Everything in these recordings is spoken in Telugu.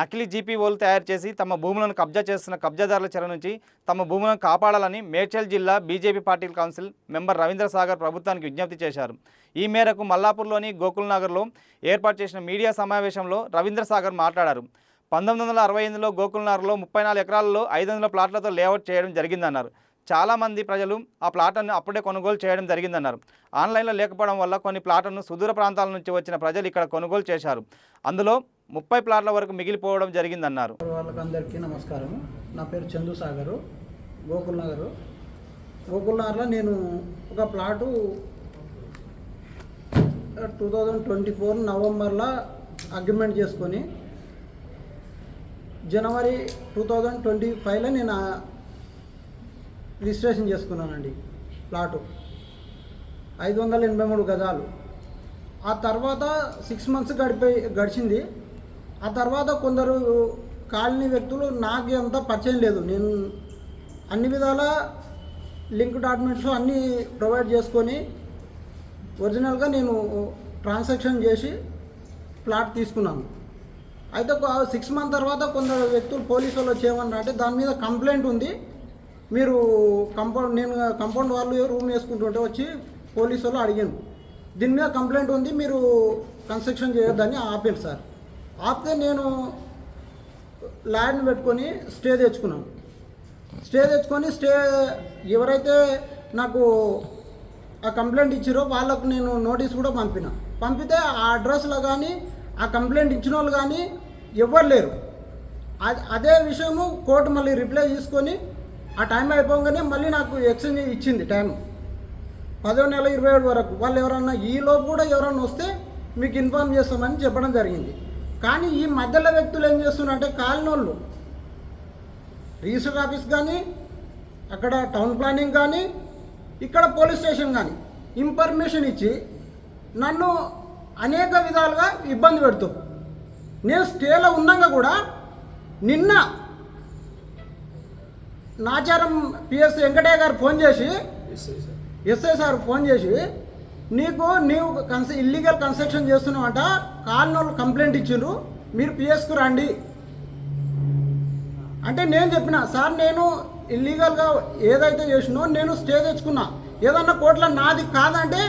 నకిలీ జీపీఓలు తయారు చేసి తమ భూములను కబ్జా చేస్తున్న కబ్జాదారుల చెర నుంచి తమ భూములను కాపాడాలని మేడ్చల్ జిల్లా BJP party council member Ravindra Sagar ప్రభుత్వానికి విజ్ఞప్తి చేశారు. ఈ మేరకు మల్లాపూర్లోని గోకుల్ నగర్లో ఏర్పాటు చేసిన మీడియా సమావేశంలో రవీంద్ర సాగర్ మాట్లాడారు. పంతొమ్మిది వందల అరవై ఎనిమిదిలో గోకుల్నగర్లో ముప్పై నాలుగు ఎకరాలలో ఐదు వందల ప్లాట్లతో లేఅవుట్ చేయడం జరిగిందన్నారు. చాలామంది ప్రజలు ఆ ప్లాట్లను అప్పుడే కొనుగోలు చేయడం జరిగిందన్నారు. ఆన్లైన్లో లేకపోవడం వల్ల కొన్ని ప్లాట్లను సుదూర ప్రాంతాల నుంచి వచ్చిన ప్రజలు ఇక్కడ కొనుగోలు చేశారు. అందులో ముప్పై ప్లాట్ల వరకు మిగిలిపోవడం జరిగిందన్నారు. వాళ్ళకందరికీ నమస్కారం నా పేరు చందు సాగరు గోకుల్ నగరు. గోకుల్ నగర్లో నేను ఒక plot two thousand twenty four నవంబర్లో అగ్రిమెంట్ చేసుకొని జనవరి టూ థౌజండ్ ట్వంటీ ఫైవ్లో నేను రిజిస్ట్రేషన్ చేసుకున్నానండి ప్లాటు. ఐదు వందల ఎనభై మూడు గజాలు. ఆ తర్వాత సిక్స్ మంత్స్ గడిపే గడిచింది. ఆ తర్వాత కొందరు కాలనీ వ్యక్తులు నాకు అంత పరిచయం లేదు. నేను అన్ని విధాల లింక్ డాక్యుమెంట్స్ అన్నీ ప్రొవైడ్ చేసుకొని ఒరిజినల్గా నేను ట్రాన్సాక్షన్ చేసి ప్లాట్ తీసుకున్నాను. అయితే సిక్స్ మంత్ తర్వాత కొందరు వ్యక్తులు పోలీసు వాళ్ళు వచ్చేయమన్నారంటే దాని మీద కంప్లైంట్ ఉంది. మీరు కంపౌండ్ నేను కంపౌండ్ వాళ్ళు రూమ్ వేసుకుంటుంటే వచ్చి పోలీసు వాళ్ళు అడిగాను దీని మీద కంప్లైంట్ ఉంది మీరు కన్స్ట్రక్షన్ చేయొద్దని ఆపాను సార్. ఆపితే నేను ల్యాండ్ పెట్టుకొని స్టే తెచ్చుకున్నాను. స్టే తెచ్చుకొని స్టే ఎవరైతే నాకు ఆ కంప్లైంట్ ఇచ్చారో వాళ్ళకు నేను నోటీస్ కూడా పంపిన. పంపితే ఆ అడ్రస్లో కానీ ఆ కంప్లైంట్ ఇచ్చిన వాళ్ళు కానీ ఎవ్వరు లేరు. అదే విషయము కోర్టు మళ్ళీ రిప్లై తీసుకొని ఆ టైం అయిపోగానే మళ్ళీ నాకు ఎక్స్చేంజ్ ఇచ్చింది టైం పదో నెల ఇరవై ఏడు వరకు. వాళ్ళు ఎవరన్నా ఈలోపు కూడా ఎవరన్నా వస్తే మీకు ఇన్ఫామ్ చేస్తామని చెప్పడం జరిగింది. కానీ ఈ మధ్యలో వ్యక్తులు ఏం చేస్తున్నారంటే కాలనోళ్ళు. రిజిస్టర్ ఆఫీస్ కానీ అక్కడ టౌన్ ప్లానింగ్ కానీ ఇక్కడ పోలీస్ స్టేషన్ కానీ ఇన్ఫర్మేషన్ ఇచ్చి నన్ను అనేక విధాలుగా ఇబ్బంది పెడుతూ. నేను స్టేలో ఉన్నాక కూడా నిన్న నాచారం పిఎస్ వెంకటయ్య గారు ఫోన్ చేసి ఎస్ఐ సార్. ఫోన్ చేసి నీకు నీవు కన్స ఇల్లీగల్ కన్స్ట్రక్షన్ చేస్తున్నావంట కాలనోళ్ళు కంప్లైంట్ ఇచ్చిండ్రు మీరు పిఎస్కు రండి. అంటే నేను చెప్పిన సార్ నేను ఇల్లీగల్గా ఏదైతే చేసినో నేను స్టే తెచ్చుకున్నా. ఏదన్నా కోర్టులో నాది కాదంటే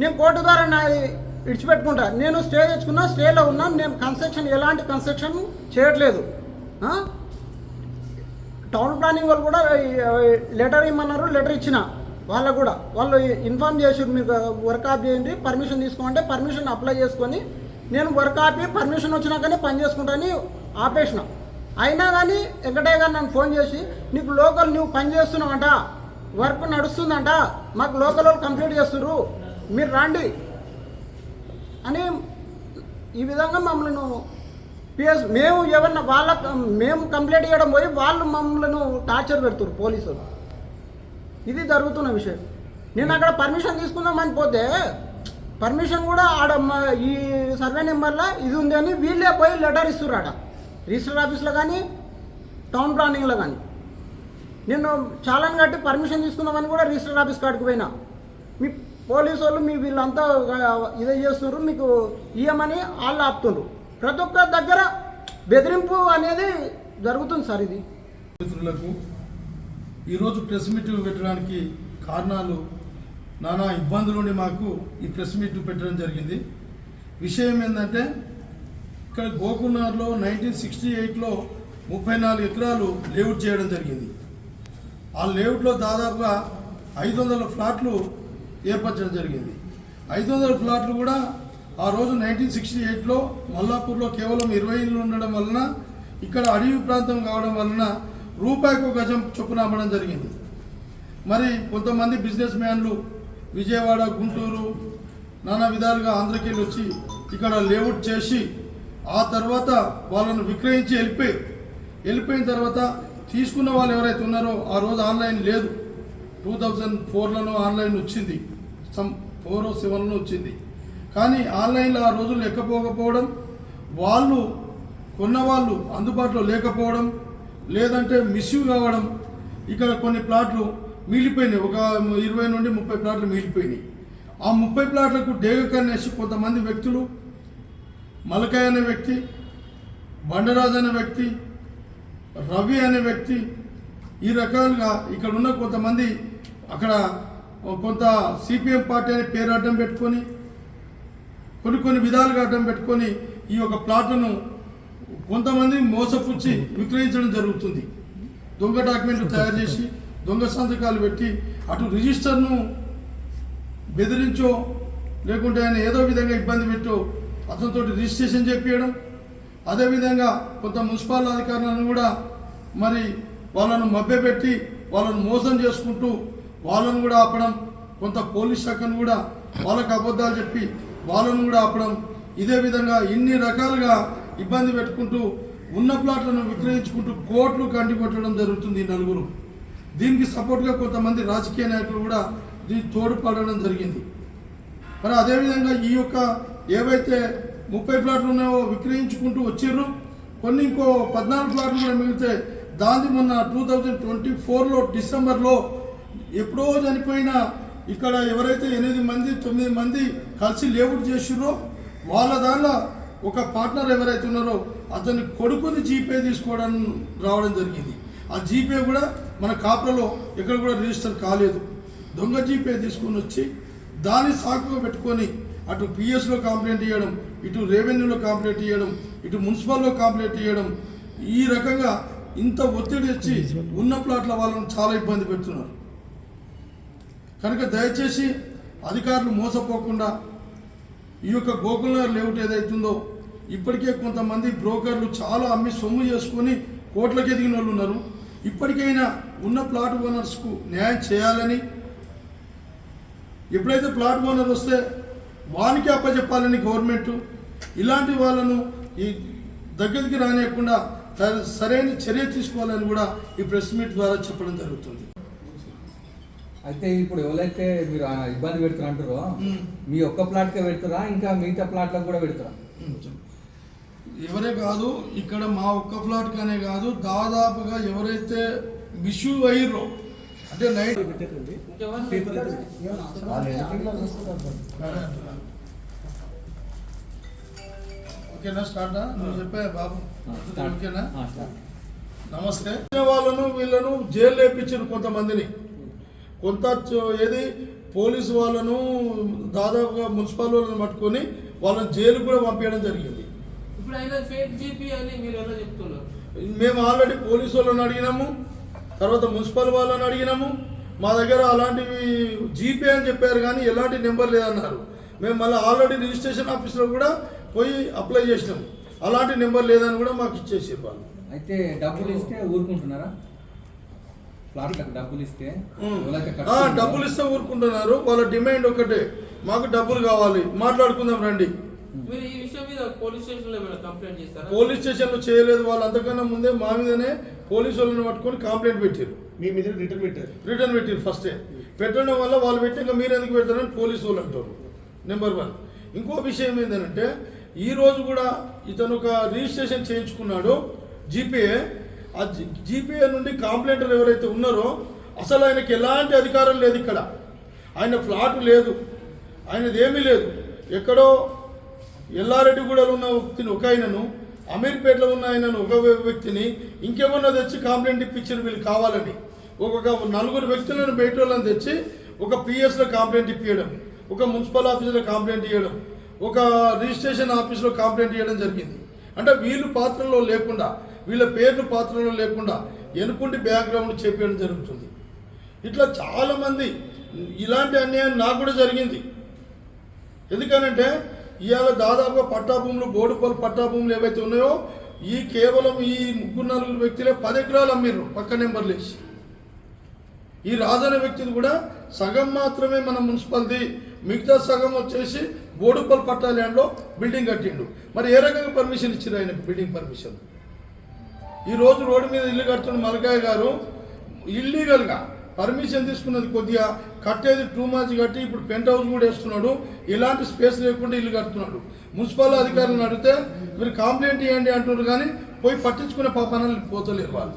నేను కోర్టు ద్వారా నాది విడిచిపెట్టుకుంటా నేను స్టే తెచ్చుకున్నా స్టేలో ఉన్నా నేను కన్స్ట్రక్షన్ ఎలాంటి కన్స్ట్రక్షన్ చేయట్లేదు? టౌన్ ప్లానింగ్ వాళ్ళు కూడా లెటర్ ఇమ్మన్నారు లెటర్ ఇచ్చిన వాళ్ళకు కూడా. వాళ్ళు ఇన్ఫామ్ చేసి మీకు వర్క్ ఆఫ్ చేయండి పర్మిషన్ తీసుకోమంటే పర్మిషన్ అప్లై చేసుకొని నేను వర్క్ ఆపి పర్మిషన్ వచ్చినాకనే పని చేసుకుంటానని ఆపేసిన. అయినా కానీ ఎక్కడే కానీ నన్ను ఫోన్ చేసి నీకు లోకల్ నువ్వు పని చేస్తున్నావంట వర్క్ నడుస్తుందంట మాకు లోకల్ వాళ్ళు కంప్లీట్ చేస్తున్నారు మీరు రండి అని ఈ విధంగా మమ్మల్ని పిఎస్ మేము ఎవరన్నా వాళ్ళ మేము కంప్లైంట్ చేయడం పోయి వాళ్ళు మమ్మల్ని టార్చర్ పెడుతున్నారు పోలీసులు. ఇది జరుగుతున్న విషయం. నేను అక్కడ పర్మిషన్ తీసుకుందామని పోతే పర్మిషన్ కూడా ఆడ ఈ సర్వే నెంబర్లో ఇది ఉంది అని వీళ్ళే పోయి లెటర్ ఇస్తున్నారు ఆడ రిజిస్టర్ ఆఫీస్లో కానీ టౌన్ ప్లానింగ్లో కానీ. నేను చాలాని కట్టి పర్మిషన్ తీసుకుందామని కూడా రిజిస్టర్ ఆఫీస్ కాడికి పోయినా. మీ పోలీసు వాళ్ళు మీ వీళ్ళంతా ఇదే చేస్తున్నారు మీకు ఇయ్యమని వాళ్ళు ఆపుతున్నారు ప్రతి ఒక్క దగ్గర బెదిరింపు అనేది జరుగుతుంది సార్ ఇది. మిత్రులకు ఈరోజు ప్రెస్ మీట్ పెట్టడానికి కారణాలు నానా ఇబ్బందులుండి మాకు ఈ ప్రెస్ మీట్ పెట్టడం జరిగింది. విషయం ఏంటంటే ఇక్కడ గోకున్నార్లో నైన్టీన్ సిక్స్టీ ఎయిట్లో ముప్పై నాలుగు ఎకరాలు లేఅవుట్ చేయడం జరిగింది. ఆ లేఅవుట్లో దాదాపుగా ఐదు వందల ఫ్లాట్లు ఏర్పరచడం జరిగింది. ఐదు వందల ఫ్లాట్లు కూడా ఆ రోజు నైన్టీన్ సిక్స్టీ ఎయిట్లో మల్లాపూర్లో కేవలం ఇరవై ఇళ్ళు ఉండడం వలన ఇక్కడ అడవి ప్రాంతం కావడం వలన రూపాయికి గజం చొప్పున అమ్మడం జరిగింది. మరి కొంతమంది బిజినెస్ మ్యాన్లు విజయవాడ గుంటూరు నానా విధాలుగా ఆంధ్రకెళ్ళి వచ్చి ఇక్కడ లేఅవుట్ చేసి ఆ తర్వాత వాళ్ళను విక్రయించి వెళ్ళిపోయి వెళ్ళిపోయిన తర్వాత తీసుకున్న వాళ్ళు ఎవరైతే ఉన్నారో ఆ రోజు ఆన్లైన్ లేదు. టూ థౌజండ్ ఫోర్లోనో ఆన్లైన్ వచ్చింది. సమ్ ఫోర్ సెవెన్లో వచ్చింది. కానీ ఆన్లైన్లో ఆ రోజులు ఎక్కపోకపోవడం వాళ్ళు కొన్నవాళ్ళు అందుబాటులో లేకపోవడం లేదంటే మిస్యూ కావడం ఇక్కడ కొన్ని ప్లాట్లు మిగిలిపోయినాయి. ఒక ఇరవై నుండి ముప్పై ప్లాట్లు మిగిలిపోయినాయి. ఆ ముప్పై ప్లాట్లకు డేగ కన్నేసి కొంతమంది వ్యక్తులు మలకాయ అనే వ్యక్తి బండరాజు అనే వ్యక్తి రవి అనే వ్యక్తి ఈ రకాలుగా ఇక్కడ ఉన్న కొంతమంది అక్కడ కొంత సిపిఎం పార్టీ అనే పేరు అడ్డం పెట్టుకొని కొన్ని కొన్ని విధాలుగా అడ్డం పెట్టుకొని ఈ యొక్క ప్లాట్ను కొంతమంది మోసపుచ్చి విక్రయించడం జరుగుతుంది. దొంగ డాక్యుమెంట్లు తయారు చేసి దొంగ సంతకాలు పెట్టి అటు రిజిస్టర్ను బెదిరించో లేకుంటే ఆయన ఏదో విధంగా ఇబ్బంది పెట్టో అతనితో రిజిస్ట్రేషన్ చేపించడం అదేవిధంగా కొంత మున్సిపల్ అధికారులను కూడా మరి వాళ్ళను మభ్యపెట్టి వాళ్ళను మోసం చేసుకుంటూ వాళ్ళను కూడా ఆపడం కొంత పోలీస్ శాఖను కూడా వాళ్ళకు అబద్ధాలు చెప్పి వాళ్ళను కూడా ఆపడం ఇదే విధంగా ఇన్ని రకాలుగా ఇబ్బంది పెట్టుకుంటూ ఉన్న ప్లాట్లను విక్రయించుకుంటూ కోట్లు కంటి కొట్టడం జరుగుతుంది ఈ నలుగురు. దీనికి సపోర్ట్గా కొంతమంది రాజకీయ నాయకులు కూడా దీనికి తోడ్పడడం జరిగింది. మరి అదేవిధంగా ఈ యొక్క ఏవైతే ముప్పై ప్లాట్లు ఉన్నాయో విక్రయించుకుంటూ వచ్చిర్రు కొన్ని ఇంకో పద్నాలుగు ప్లాట్లు కూడా మిగిలితే దాన్ని మొన్న టూ థౌజండ్ ట్వంటీ ఫోర్లో డిసెంబర్లో ఎప్పుడో చనిపోయిన ఇక్కడ ఎవరైతే ఎనిమిది మంది తొమ్మిది మంది కలిసి లేఅవుట్ చేసిర్రో వాళ్ళ దానిలో ఒక పార్ట్నర్ ఎవరైతే ఉన్నారో అతని కొడుకుని జీపే తీసుకోవడం రావడం జరిగింది. ఆ జీపే కూడా మన కాపురలో ఎక్కడ కూడా రిజిస్టర్ కాలేదు. దొంగ జీపే తీసుకొని వచ్చి దాన్ని సాకుగా పెట్టుకొని అటు పిఎస్లో కంప్లైంట్ ఇవ్వడం ఇటు రెవెన్యూలో కంప్లైంట్ ఇవ్వడం ఇటు మున్సిపల్లో కంప్లైంట్ ఇవ్వడం ఈ రకంగా ఇంత ఒత్తిడి వచ్చి ఉన్న ప్లాట్ల వాళ్ళని చాలా ఇబ్బంది పెడుతున్నారు. కనుక దయచేసి అధికారులు మోసపోకుండా ఈ యొక్క గోకుల్నగర్ లేఅవుట్ ఏదైతుందో ఇప్పటికే కొంతమంది బ్రోకర్లు చాలా అమ్మి సొమ్ము చేసుకొని కోట్లకి ఎదిగిన వాళ్ళు ఉన్నారు. ఇప్పటికైనా ఉన్న ప్లాట్ ఓనర్స్కు న్యాయం చేయాలని ఎప్పుడైతే ప్లాట్ ఓనర్ వస్తే వానికి అప్పచెప్పాలని గవర్నమెంట్ ఇలాంటి వాళ్ళను ఈ దగ్గరికి రానియకుండా సరైన చర్య తీసుకోవాలని కూడా ఈ ప్రెస్ మీట్ ద్వారా చెప్పడం జరుగుతుంది. అయితే ఇప్పుడు ఎవరైతే మీరు ఆ ఇబ్బంది పెడుతున్నారు అంటారో. మీ ఒక్క ప్లాట్కే పెడతారా? ఇంకా మిగతా ప్లాట్లకు కూడా పెడతారా? ఎవరే కాదు ఇక్కడ మా ఒక్క ఫ్లాట్ కానే కాదు దాదాపుగా ఎవరైతే మిష్యూ అయ్యారో అంటే నైట్ ఓకేనా స్టార్టా? నువ్వు చెప్పా బాబు. ఓకేనా? ఆ, స్టార్ట్. నమస్తే. వాళ్ళను వీళ్ళను జైలు వేపించారు కొంతమందిని. కొంత ఏది పోలీసు వాళ్ళను దాదాపుగా మున్సిపల్ వాళ్ళని పట్టుకొని వాళ్ళని జైలు కూడా పంపించడం జరిగింది. ఇప్పుడు ఆయన ఫేక్ జీపీ అని మీరు ఎలా చెప్తున్నారు? మేము ఆల్రెడీ పోలీసు వాళ్ళని అడిగినాము తర్వాత మున్సిపల్ వాళ్ళని అడిగినాము మా దగ్గర అలాంటివి జీపే అని చెప్పారు కానీ ఎలాంటి నెంబర్ లేదన్నారు. మేము మళ్ళీ ఆల్రెడీ రిజిస్ట్రేషన్ ఆఫీస్లో కూడా పోయి అప్లై చేసినాము. అలాంటి నెంబర్ లేదని కూడా మాకు ఇచ్చేసారు వాళ్ళు. అయితే డబ్బులు ఇస్తే ఊరుకుంటున్నారా? ప్లాట్లకు డబ్బులు ఇస్తే డబ్బులు ఇస్తే ఊరుకుంటున్నారు. వాళ్ళ డిమాండ్ ఒకటే. మాకు డబ్బులు కావాలి. మాట్లాడుకుందాం రండి. మీరు ఈ విషయం మీద పోలీస్ స్టేషన్లో ఏమైనా కంప్లైంట్ చేస్తారా? పోలీస్ స్టేషన్లో చేయలేదు. వాళ్ళు అంతకన్నా ముందే మా మీదనే పోలీసు వాళ్ళని పట్టుకొని కంప్లైంట్ పెట్టారు. మీ మీద రిటర్న్ పెట్టారు. రిటర్న్ పెట్టారు ఫస్టే. పెట్టడం వల్ల వాళ్ళు పెట్టాక మీరు ఎందుకు పెడతారని పోలీసు వాళ్ళు అంటారు. నెంబర్ వన్ ఇంకో విషయం ఏంటంటే ఈ రోజు కూడా ఇతను ఒక రిజిస్ట్రేషన్ చేయించుకున్నాడు. జీపీఏ ఆ జీపీఏ నుండి కాంప్లైంటర్ ఎవరైతే ఉన్నారో అసలు ఆయనకి ఎలాంటి అధికారం లేదు ఇక్కడ. ఆయన ఫ్లాట్ లేదు. ఆయనది ఏమీ లేదు. ఎక్కడో ఎల్లారెడ్డిగూడలో ఉన్న వ్యక్తిని ఒక ఆయనను అమీర్పేటలో ఉన్న ఆయనను ఒక వ్యక్తిని ఇంకేమన్నా తెచ్చి కాంప్లైంట్ ఇప్పించారు వీళ్ళు కావాలని. ఒక్కొక్క నలుగురు వ్యక్తులను బయట వాళ్ళని తెచ్చి ఒక పిఎస్లో కాంప్లైంట్ ఇప్పించడం ఒక మున్సిపల్ ఆఫీసులో కాంప్లైంట్ ఇవ్వడం ఒక రిజిస్ట్రేషన్ ఆఫీస్లో కాంప్లైంట్ ఇవ్వడం జరిగింది. అంటే వీళ్ళు పాత్రలో లేకుండా వీళ్ళ పేర్లు పాత్రలో లేకుండా ఎనుకుండి బ్యాక్గ్రౌండ్ చెప్పడం జరుగుతుంది. ఇట్లా చాలామంది ఇలాంటి అన్యాయం నాకు కూడా జరిగింది. ఎందుకనంటే ఇవాళ దాదాపుగా పట్టా భూములు బోడుపల్లి పట్టా భూములు ఏవైతే ఉన్నాయో ఈ కేవలం ఈ ముగ్గురు నలుగురు వ్యక్తులే పది ఎకరాలు అమ్మిర్రు పక్క నెంబర్లు వేసి. ఈ రాజన్న వ్యక్తిది కూడా సగం మాత్రమే మన మున్సిపాలిటీ మిగతా సగం వచ్చేసి బోడుపల్లి పట్టా ల్యాండ్లో బిల్డింగ్ కట్టిండు. మరి ఏ రకంగా పర్మిషన్ ఇచ్చారు ఆయనకు బిల్డింగ్ పర్మిషన్? ఈ రోజు రోడ్డు మీద ఇల్లు కడుతున్న మలకాయ గారు ఇల్లీగల్గా పర్మిషన్ తీసుకున్నది కొద్దిగా కట్టేది టూ మచ్ కట్టి ఇప్పుడు పెంట్ హౌస్ కూడా వేస్తున్నాడు. ఎలాంటి స్పేస్ లేకుండా ఇల్లు కడుతున్నాడు. మున్సిపల్ అధికారులను అడిగితే మీరు కంప్లైంట్ ఇవ్వండి అంటున్నారు కానీ పోయి పట్టించుకునే పాపాన పోతలేరు వాళ్ళు.